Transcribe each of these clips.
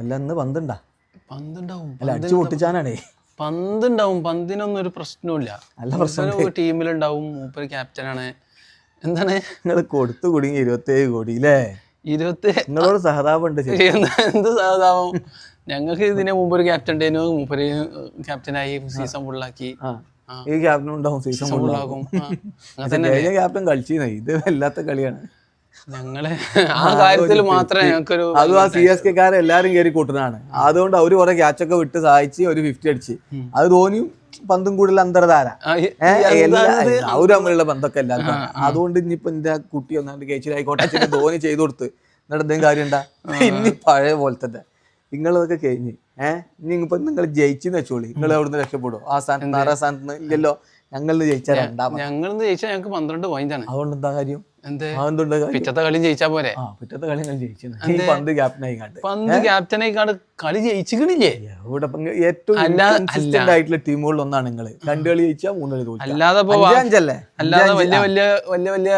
അല്ല ഇന്ന് പന്തുണ്ടാ? പന്തുണ്ടാവും. അല്ല അടിച്ചു പൊട്ടിച്ചാനാണേ. പന്തുണ്ടാവും. പന്തിനൊന്നും ഒരു പ്രശ്നമില്ല നല്ല പ്രശ്നം ടീമിലുണ്ടാവും. മൂപ്പര് ക്യാപ്റ്റനാണ്. എന്താണ്? നിങ്ങൾ കൊടുത്തു കുടുങ്ങി ഇരുപത്തേഴ് കോടി അല്ലേ ഇരുപത്തി നിങ്ങളോട് സഹതാപമുണ്ട് ഉണ്ട് എന്ത് സഹതാപം? ഞങ്ങൾക്ക് ഇതിനെ മുമ്പ് ഒരു ക്യാപ്റ്റൻ ഉണ്ടായിരുന്നു. മൂപ്പര് ക്യാപ്റ്റനായി സീസൺ ഫുള്ളാക്കി. ഈ ക്യാപ്റ്റൻ ഉണ്ടാവും സീസൺ ഫുള്ളാക്കും ക്യാപ്റ്റൻ കളിച്ചിരുന്നേ ഇത് വല്ലാത്ത കളിയാണ്. ഞങ്ങൾ ആ കാര്യത്തിൽ മാത്രമേ ഞങ്ങൾക്കൊരു അതും ആ സി എസ് കെക്കാരെ എല്ലാരും കയറി കൂട്ടുന്നതാണ്. അതുകൊണ്ട് അവർ കൊറേ ക്യാച്ച് ഒക്കെ വിട്ട് സഹായിച്ച് ഒരു ഫിഫ്റ്റി അടിച്ച്. അത് ധോനിയും പന്തും കൂടുതൽ അന്തർധാര? അവർ തമ്മിലുള്ള ബന്ധമൊക്കെ എല്ലാവർക്കും. അതുകൊണ്ട് ഇനിയിപ്പോ എന്റെ കുട്ടി ഒന്നാണ്ട് കേച്ചിലായിക്കോട്ടെ ധോനി ചെയ്തു കൊടുത്ത്. എന്നിട്ട് എന്തെങ്കിലും കാര്യം ഉണ്ടാ? ഇനി പഴയ പോലെ തന്നെ നിങ്ങളതൊക്കെ കഴിഞ്ഞ്. ഏഹ് ഇനി ഇപ്പൊ നിങ്ങൾ ജയിച്ചെന്ന് വെച്ചോളി. നിങ്ങൾ അവിടുന്ന് രക്ഷപ്പെടും? ആ സ്ഥാനത്ത് ആറാം സ്ഥാനത്ത് ഇല്ലല്ലോ. ഞങ്ങൾ ജയിച്ചാൽ രണ്ടാമത് ഞങ്ങൾ ജയിച്ചാൽ ഞങ്ങൾക്ക് പന്ത്രണ്ട് പോയിന്റാണ് അതുകൊണ്ട് എന്താ കാര്യം? പിറ്റത്തെ കളി ജയിച്ചാ പോലെ പിറ്റത്തെ കളി ജയിച്ചു പന്ത് ക്യാപ്റ്റനായി കണ്ട് പന്ത് ക്യാപ്റ്റനായിക്കാണ്ട്. കളി ജയിച്ചിട്ടില്ലേ ഇവിടെ ഏറ്റവും കൺസിസ്റ്റന്റ് ആയിട്ടുള്ള ടീമുകളിൽ ഒന്നാണ് നിങ്ങൾ രണ്ട് കളി ജയിച്ചാൽ മൂന്ന് കളി അല്ലാതെ അഞ്ചല്ലേ? അല്ലാതെ വലിയ വലിയ വലിയ വലിയ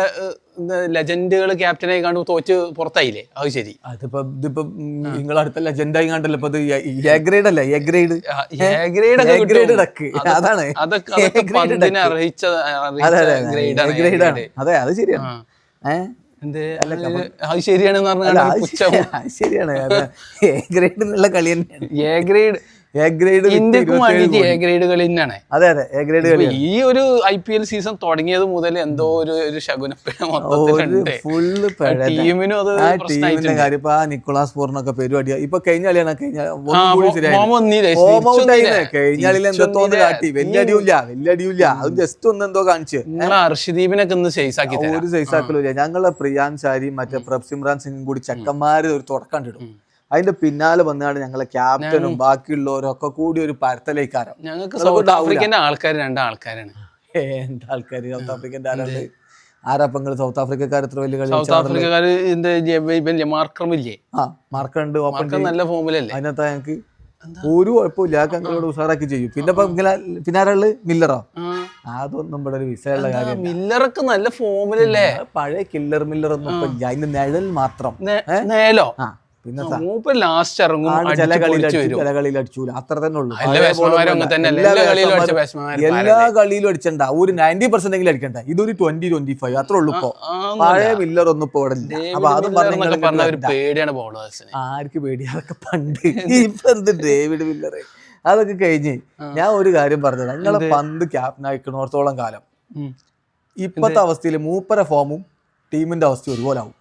ലെജൻഡുകൾ ക്യാപ്റ്റനായി കണ്ടു തോറ്റ് പുറത്തായില്ലേ? അത് ശരി. അതിപ്പോ ഇതിപ്പോ നിങ്ങൾ അടുത്ത ലെജൻഡായി കണ്ടല്ലോ ഇപ്പൊ എ ഗ്രേഡ് അല്ലേ എ ഗ്രേഡ് ഗ്രേഡ് ഡക്ക് അതാണ്. അതൊക്കെ. അതെ അതെ ശരിയാണ്. അത് ശരിയാണെന്ന് പറഞ്ഞാൽ ശരിയാണ്. എ ഗ്രേഡ് എന്നുള്ള കളി തന്നെയാണ്. എ ഗ്രേഡ് ഇന്ത്യക്കും വേണ്ടിയിട്ട് എ തന്നെയാണ്. അതെ അതെ. എ ഗ്രേഡ് ഈ ഒരു ഐ പി എൽ സീസൺ തുടങ്ങിയത് മുതൽ എന്തോ ഒരു ഒരു ഫുള്ള് ടീമിനും അത് ടീമിന്റെ കാര്യം. ഇപ്പൊ ആ നിക്കോളാസ് പോറിനൊക്കെ പരിപാടിയാ ഇപ്പൊ കഴിഞ്ഞ കളിയാണ് കഴിഞ്ഞ ആ, ഒന്നും കൂടി ഫോ- ശരിയായി ഫോം വന്നില്ലേ? ഫോം ഔട്ട് തിരിച്ചൊന്നില്ലേ? ആയില്ലേ കഴിഞ്ഞ എന്തോ കാട്ടി. വലിയ അടിയില്ല വലിയ അടിയില്ല അത് ജസ്റ്റ് ഒന്ന് എന്തോ കാണിച്ച്. അർഷദീപിനൊക്കെ ഒന്ന് സൈസാക്കി ഒരു സൈസ് ആക്കലില്ല ഞങ്ങളെ പ്രിയാൻ സാരി മറ്റേ പ്രഭ് സിമ്രാൻ സിംഗും കൂടി ചെക്കന്മാര് ഒരു തുടക്കം ഇടും അതിന്റെ പിന്നാലെ വന്നാണ് ഞങ്ങളെ ക്യാപ്റ്റനും ബാക്കിയുള്ളവരും ഒക്കെ കൂടി ഒരു പരത്തലേക്കാരം. ഞങ്ങൾക്ക് സൗത്ത് ആഫ്രിക്കന്റെ ആൾക്കാർ രണ്ടാൾക്കാരാണ്. എന്താ? ആൾക്കാർ സൗത്ത് ആഫ്രിക്കന്റെ ആരാണ് ആരാപ്പങ്ങൾ സൗത്ത് ആഫ്രിക്കക്കാർ എത്ര വലിയ കളി സൗത്ത് ആഫ്രിക്കക്കാര് ഇതിന്റെ ഇവൻ മാർക്രമില്ലേ ആ മാർക്കുണ്ട് നല്ല ഫോമിലല്ലേ? അതിനകത്ത് ഞങ്ങൾക്ക് ഒരു കുഴപ്പമില്ല. ആ ഞങ്ങളോട് ഉഷാറാക്കി ചെയ്യും. പിന്നെ പിന്നെ ആരാൾ മില്ലറോ? അതൊന്നും ഇവിടെ ഒരു വിസയുള്ള കാര്യം മില്ലറൊക്കെ നല്ല ഫോമിലല്ലേ? പഴയ കില്ലർ മില്ലർ ഒന്നും ഇപ്പൊ അതിന്റെ നിഴൽ മാത്രം. നേലോ ആ. പിന്നെ മൂപ്പർ ലാസ്റ്റ് ഇറങ്ങും ചില അടിച്ച് കളിയിൽ ചില കളിയിൽ അടിച്ചൂല അത്ര തന്നെ ഉള്ളൂ. എല്ലാ കളിയിലും അടിച്ചണ്ട. ഒരു നയന്റി പെർസെന്റ് എങ്കിലും അടിക്കണ്ട. ഇതൊരു ട്വന്റി ട്വന്റി ഫൈവ് അത്ര ഉള്ളൂ ഇപ്പൊ. പഴയ മില്ലർ ഒന്നും ഇപ്പൊ ഇവിടെ ഇല്ല. അപ്പൊ അതും പറഞ്ഞു ആർക്ക് പേടി? അതൊക്കെ പണ്ട്. ഇപ്പൊ എന്ത് ഡേവിഡ് മില്ലർ അതൊക്കെ കഴിഞ്ഞ് ഞാൻ ഒരു കാര്യം പറഞ്ഞത് നിങ്ങളെ പന്ത് ക്യാപ്റ്റൻ ആയിക്കണോർത്തോളം കാലം. ഇപ്പത്തെ അവസ്ഥയിൽ മൂപ്പര ഫോമും ടീമിന്റെ അവസ്ഥയും ഒരുപോലെ ആവും.